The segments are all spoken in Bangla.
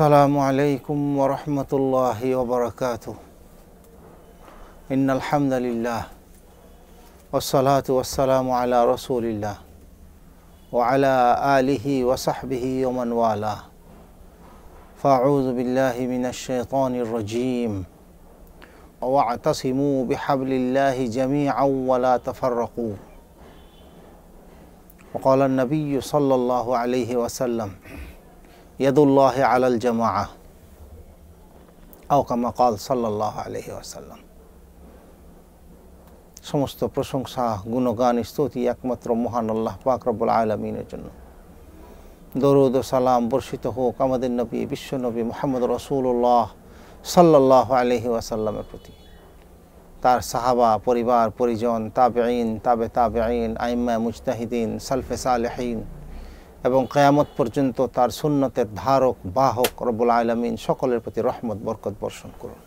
السلام عليكم ورحمة الله وبركاته. إن الحمد لله والصلاة والسلام على رسول الله وعلى آله وصحبه ومن والاه. فأعوذ بالله من الشيطان الرجيم. واعتصموا بحبل الله جميعا ولا تفرقوا. وقال النبي صلى الله عليه وسلم ইয়াদুল্লাহ আলাল জামা আওকামা কাল সাল্লাহ আলহি আসাল্লাম সমস্ত প্রশংসা, গুণগান, স্তুতি একমাত্র মহান আল্লাহ পাকরবুল আলমিনের জন্য। দরুদ সালাম বর্ষিত হোক আমাদের নবী বিশ্বনবী মোহাম্মদ রসুল্লাহ সাল্লাহ আলহি আসাল্লামের প্রতি। তার সাহাবা, পরিবার, পরিজন তাবে আইন তাবে তাবে আইন আইম্মা মুজতাহিদিন, সালফে সালেহীন এবং কেয়ামত পর্যন্ত তার সুন্নতের ধারক, বাহক রব্বুল আলমিন সকলের প্রতি রহমত, বরকত বর্ষণ করুন।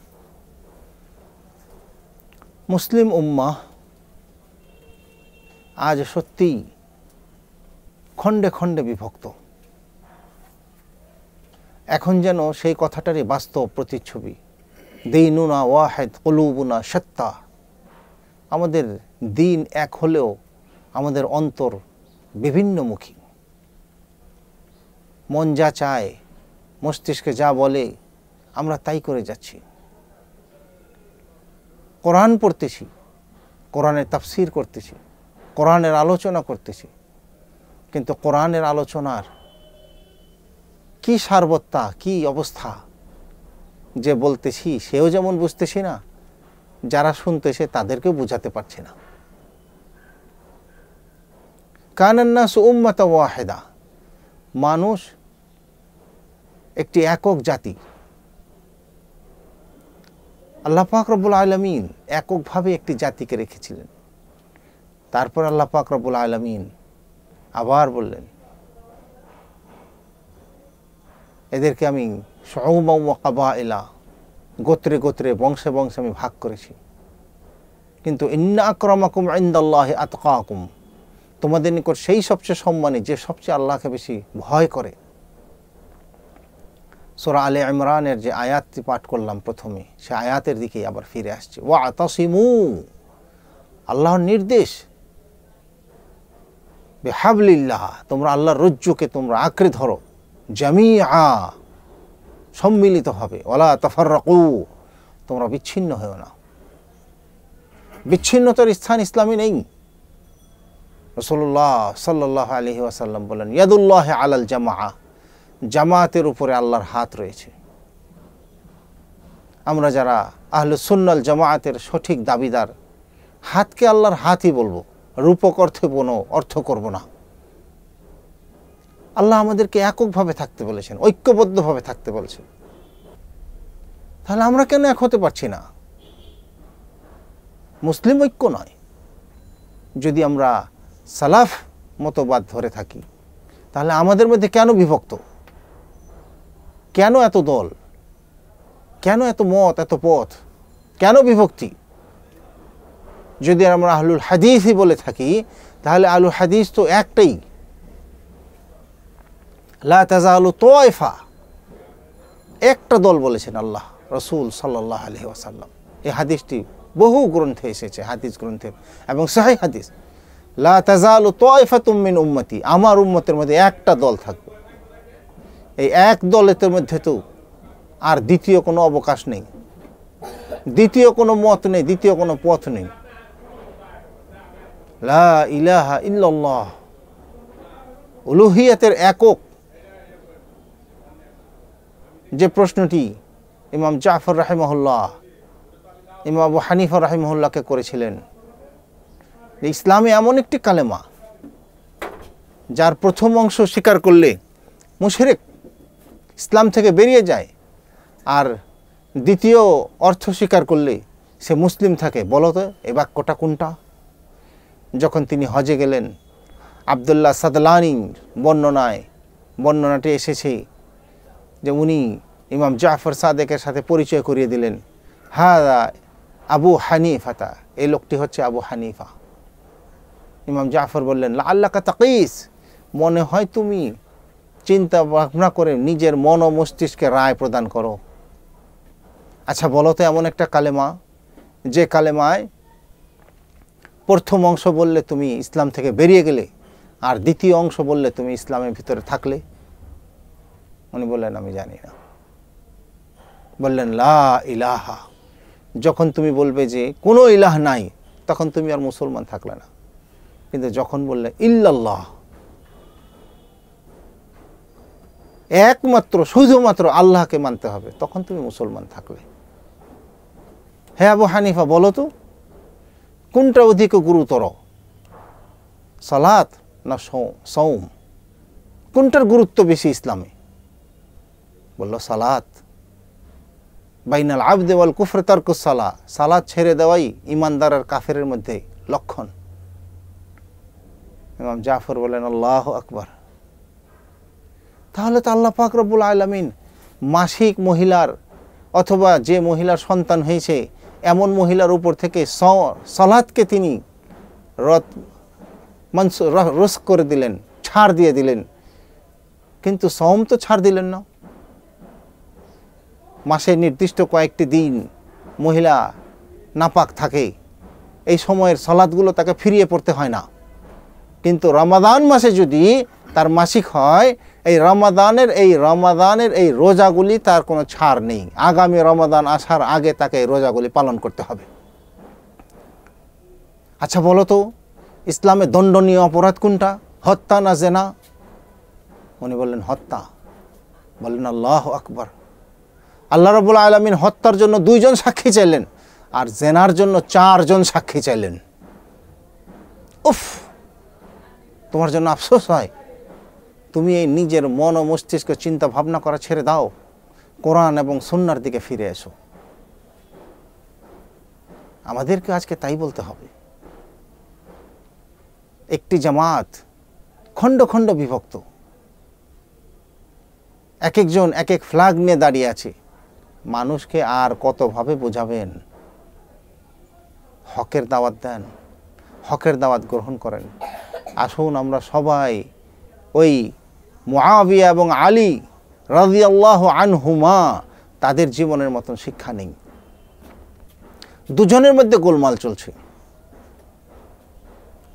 মুসলিম উম্মা আজ সত্যিই খণ্ডে খণ্ডে বিভক্ত। এখন যেন সেই কথাটারই বাস্তব প্রতিচ্ছবি, দিনুনা ওয়াহেদ কলুবুনা সত্তা আমাদের দিন এক হলেও আমাদের অন্তর বিভিন্নমুখী। মন যা চায়, মস্তিষ্কে যা বলে, আমরা তাই করে যাচ্ছি। কোরআন পড়তেছি, কোরআনের তাফসির করতেছি, কোরআনের আলোচনা করতেছি। কিন্তু কোরআনের আলোচনার কি সারবত্তা, কি অবস্থা? যে বলতেছি, সেও যেমন বুঝতেছি না, যারা শুনতেছে তাদেরকে বুঝাতে পারছি না। কানান্নাস উম্মাতা ওয়াহেদা, মানুষ একটি একক জাতি। আল্লাহ পাক রব্বুল আলমিন এককভাবে একটি জাতিকে রেখেছিলেন। তারপর আল্লাহ পাক রব্বুল আলমিন আবার বললেন, এদেরকে আমি সৌমা এলা গোত্রে গোত্রে, বংশে বংশে আমি ভাগ করেছি। কিন্তু ইন্না আক্রমাকুম ইন্দাল্লাহ আতকাকুম, তোমাদের নিকট সেই সবচেয়ে সম্মানী, যে সবচেয়ে আল্লাহকে বেশি ভয় করে সোরা আলে ইমরানের যে আয়াতটি পাঠ করলাম প্রথমে, সে আয়াতের দিকে আবার ফিরে আসছে। ও আতাসিমু, আল্লাহর নির্দেশ। বেহাবলিল্লাহ, তোমরা আল্লাহর রজ্জুকে তোমরা আঁকড়ে ধরো। জামিয়া সম্মিলিত হবে। ওলা তফারকু তোমরা বিচ্ছিন্ন হয়েও না। বিচ্ছিন্নতার স্থান ইসলামী নেই। রসল্লাহ সাল্লাহ আলহি বলেন, ইয়াদুল্লাহ আলাল জামা জামাতের উপরে আল্লাহর হাত রয়েছে। আমরা যারা আহলে সুন্নাল জামায়াতের সঠিক দাবিদার, হাতকে আল্লাহর হাতই বলব, রূপক অর্থে কোনো অর্থ করব না। আল্লাহ আমাদেরকে এককভাবে থাকতে বলেছেন, ঐক্যবদ্ধভাবে থাকতে বলেছেন। তাহলে আমরা কেন এক হতে পারছি না? মুসলিম ঐক্য নয়। যদি আমরা সালাফ মতবাদ ধরে থাকি, তাহলে আমাদের মধ্যে কেন বিভক্ত? কেন এত দল? কেন এত মত, এত পথ? কেন বিভক্তি? যদি আমরা আহলুল হাদিসই বলে থাকি, তাহলে আলুল হাদিস তো একটাই। লা তাজালু তোয়ফা। একটা দল বলেছেন আল্লাহ, রসুল সাল্লাহ আলহি ওয়াসাল্লাম। এই হাদিসটি বহু গ্রন্থে এসেছে, হাদিস গ্রন্থে এবং সাহি হাদিস। লা তাজা তাজালু তোয়ফা তুমিন উম্মতি। আমার উম্মতের মধ্যে একটা দল থাকবে। এই এক দলের মধ্যে তো আর দ্বিতীয় কোনো অবকাশ নেই। দ্বিতীয় কোনো মত নেই, দ্বিতীয় কোনো পথ নেই। লা ইলাহা ইল্লাল্লাহ। উলুহিয়াতের একক যে প্রশ্নটি ইমাম জাফর রাহিমহল্লাহ, ইমাম আবু হানিফা রাহিমহল্লাহকে করেছিলেন। ইসলামে এমন একটি কালেমা, যার প্রথম অংশ স্বীকার করলে মুশরেক ইসলাম থেকে বেরিয়ে যায়। আর দ্বিতীয় অর্থ স্বীকার করলে সে মুসলিম থাকে, বলো তো, এ বাক্যটা কোনটা? যখন তিনি হজে গেলেন, আবদুল্লাহ সাদলানি বর্ণনায়, বর্ণনাটি এসেছে যে উনি ইমাম জাফর সাদেকের সাথে পরিচয় করিয়ে দিলেন। হ্যাঁ আবু হানিফাতা, এই লোকটি হচ্ছে আবু হানিফা। ইমাম জাফর বললেন আল্লাহ তাকিস, মনে হয় তুমি চিন্তা ভাবনা করে নিজের মন ও মস্তিষ্কে রায় প্রদান করো। আচ্ছা বলো তো এমন একটা কালেমা, যে কালেমায় প্রথম অংশ বললে তুমি ইসলাম থেকে বেরিয়ে গেলে আর দ্বিতীয় অংশ বললে তুমি ইসলামের ভিতরে থাকলে। উনি বললেন, আমি জানি না। বললেন, লা ইলাহা। যখন তুমি বলবে যে কোনো ইলাহ নাই, তখন তুমি আর মুসলমান থাকলে না। কিন্তু যখন বললে, ইল্লাল্লাহ। একমাত্র, শুধুমাত্র আল্লাহকে মানতে হবে। তখন তুমি মুসলমান থাকলে হ্যাঁ আবু হানিফা, বলো তো, কোনটা অধিক গুরুতর? সালাত না সৌম? কোনটার গুরুত্ব বেশি ইসলামে? বলল, সালাত। বাইনাল আবদে ওয়াল কুফরে তারকুস সালা। সালাদ ছেড়ে দেওয়াই ইমানদার আর কাফেরের মধ্যে লক্ষণ। ইমাম জাফর বলেন, আল্লাহ আকবার। তাহলে তো আল্লাহ রব্বুল আলমিন মাসিক মহিলার অথবা যে মহিলার সন্তান হয়েছে, এমন মহিলার উপর থেকে সলাদকে তিনি রথ মানস রস করে দিলেন, ছাড় দিয়ে দিলেন। কিন্তু সম তো ছাড় দিলেন না। মাসে নির্দিষ্ট কয়েকটি দিন মহিলা নাপাক থাকে। এই সময়ের সলাদগুলো তাকে ফিরিয়ে পড়তে হয় না। কিন্তু রমাদান মাসে যদি তার মাসিক হয় এই রমাদানের এই রমাদানের এই রোজাগুলি তার কোনো ছাড় নেই। আগামী রমাদান আসার আগে তাকে এই রোজাগুলি পালন করতে হবে। আচ্ছা বলো তো, ইসলামে দণ্ডনীয় অপরাধ কোনটা? হত্যা না জেনা? উনি বললেন, হত্যা। বললেন, আল্লাহ আকবর। আল্লাহ রবুল আলমিন হত্যার জন্য দুইজন সাক্ষী চাইলেন আর জেনার জন্য চারজন সাক্ষী চাইলেন। উফ! তোমার জন্য আফসোস হয়। তুমি এই নিজের মন ও মস্তিষ্ক চিন্তা ভাবনা করা ছেড়ে দাও। কোরআন এবং সন্ন্যার দিকে ফিরে এসো। আমাদেরকে আজকে তাই বলতে হবে। একটি জামাত খণ্ড খণ্ড বিভক্ত। এক একজন এক এক ফ্ল্যাগ নিয়ে দাঁড়িয়ে আছে। মানুষকে আর কতভাবে বোঝাবেন? হকের দাওয়াত দেন। হকের দাওয়াত গ্রহণ করেন। আসুন আমরা সবাই ওই মুআবিয়া এবং আলী রাজিয়াল্লাহ আনহুমা তাদের জীবনের মতন শিক্ষা নেই। দুজনের মধ্যে গোলমাল চলছে।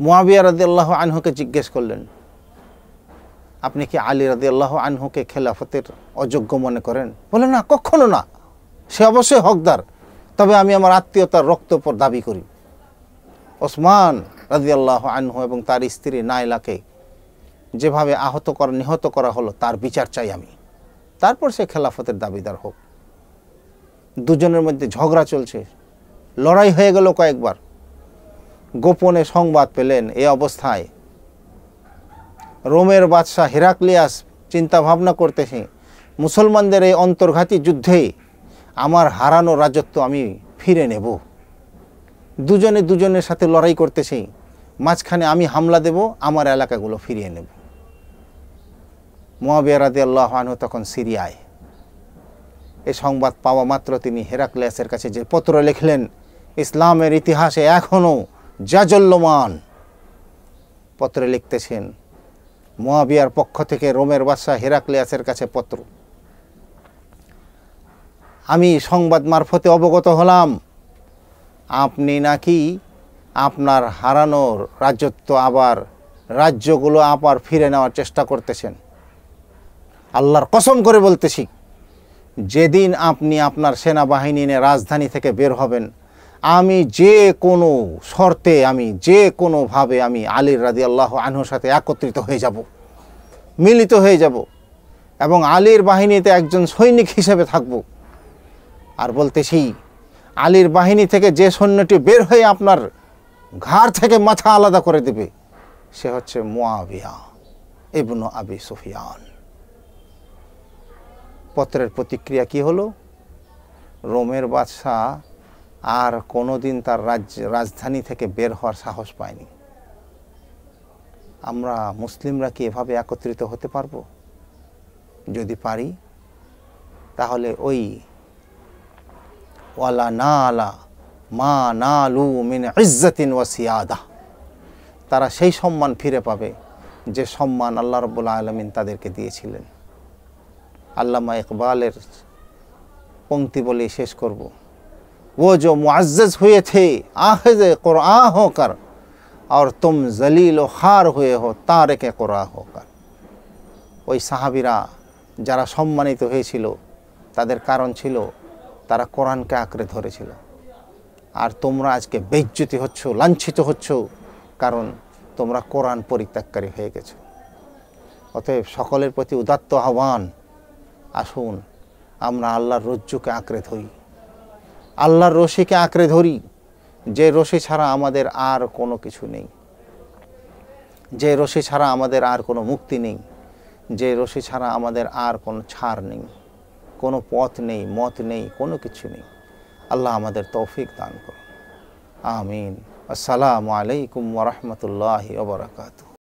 মুআবিয়া রাদিয়াল্লাহু আনহুকে জিজ্ঞেস করলেন, আপনি কি আলী রাদিয়াল্লাহু আনহুকে খেলাফতের অযোগ্য মনে করেন? বলে না, কখনো না। সে অবশ্যই হকদার। তবে আমি আমার আত্মীয়তার রক্ত দাবি করি। ওসমান রাজিয়াল্লাহ আনহু এবং তার স্ত্রী নাইলাকে যেভাবে আহত করা, নিহত করা হলো, তার বিচার চাই আমি। তারপর সে খেলাফতের দাবিদার হোক। দুজনের মধ্যে ঝগড়া চলছে। লড়াই হয়ে গেল কয়েকবার। গোপনে সংবাদ পেলেন এ অবস্থায়। রোমের বাদশাহ হেরাক্লিয়াস চিন্তা ভাবনা করতেছে, মুসলমানদের এই অন্তর্ঘাতী যুদ্ধে আমার হারানো রাজত্ব আমি ফিরে নেব। দুজনে দুজনের সাথে লড়াই করতেছে। মাঝখানে আমি হামলা দেব, আমার এলাকাগুলো ফিরিয়ে নেব। মোয়াবিয়া রাদি আল্লাহ তখন সিরিয়ায়। এই সংবাদ পাওয়া মাত্র তিনি হেরাক্লিয়াসের কাছে যে পত্র লিখলেন, ইসলামের ইতিহাসে এখনও জাজল্যমান। পত্রে লিখতেছেন, মোয়াবিয়ার পক্ষ থেকে রোমের বাদশাহ হেরাক্লিয়াসের কাছে পত্র। আমি সংবাদ মারফতে অবগত হলাম। আপনি নাকি আপনার হারানোর রাজত্ব আবার রাজ্যগুলো আবার ফিরে নেওয়ার চেষ্টা করতেছেন। আল্লাহর কসম করে বলতেছি, যেদিন আপনি আপনার সেনাবাহিনী নিয়ে রাজধানী থেকে বের হবেন, আমি যে কোনো শর্তে আমি, যে কোনোভাবে আমি আলীর রাজি আল্লাহ আনহুর সাথে একত্রিত হয়ে যাব, মিলিত হয়ে যাব এবং আলীর বাহিনীতে একজন সৈনিক হিসেবে থাকব। আর বলতেছি, আলীর বাহিনী থেকে যে সৈন্যটি বের হয়ে আপনার ঘাড় থেকে মাথা আলাদা করে দেবে, সে হচ্ছে মোয়াবিয়া ইবনু আবি সুফিয়ান। পত্রের প্রতিক্রিয়া কি হলো? রোমের বাদশাহ আর কোনোদিন তার রাজ্য, রাজধানী থেকে বের হওয়ার সাহস পায়নি। আমরা মুসলিমরা কি এভাবে একত্রিত হতে পারব? যদি পারি, তাহলে ওই ওয়ালা না আলা মা না লু মিন ইজ্জতিন ওয়া সিয়াদা। তারা সেই সম্মান ফিরে পাবে যে সম্মান আল্লাহ রব্বুল আলমিন তাদেরকে দিয়েছিলেন। আল্লামা ইকবালের পংক্তি বলে শেষ করব। ও জো মুআজ্জজ হয়ে থে আহেজ কোরআ হোকার, আর তুম জলিল ও হার হয়ে হো, তারেকে কোরআ হোকার। ওই সাহাবিরা যারা সম্মানিত হয়েছিল, তাদের কারণ ছিল তারা কোরআনকে আঁকড়ে ধরেছিল। আর তোমরা আজকে বেজ্জতি হচ্ছ, লাঞ্ছিত হচ্ছ, কারণ তোমরা কোরআন পরিত্যাগকারী হয়ে গেছো। অতএব সকলের প্রতি উদাত্ত আহ্বান আসুন, আমরা আল্লাহর রজ্জুকে আঁকড়ে ধরি। আল্লাহর রশিকে আঁকড়ে ধরি, যে রশি ছাড়া আমাদের আর কোনো কিছু নেই। যে রশি ছাড়া আমাদের আর কোনো মুক্তি নেই। যে রশি ছাড়া আমাদের আর কোনো ছাড় নেই। কোনো পথ নেই, মত নেই, কোনো কিছু নেই। আল্লাহ আমাদের তৌফিক দান করুন। আমিন। আসসালামু আলাইকুম ওরহমতুল্লাহি ওবরাকাতুহ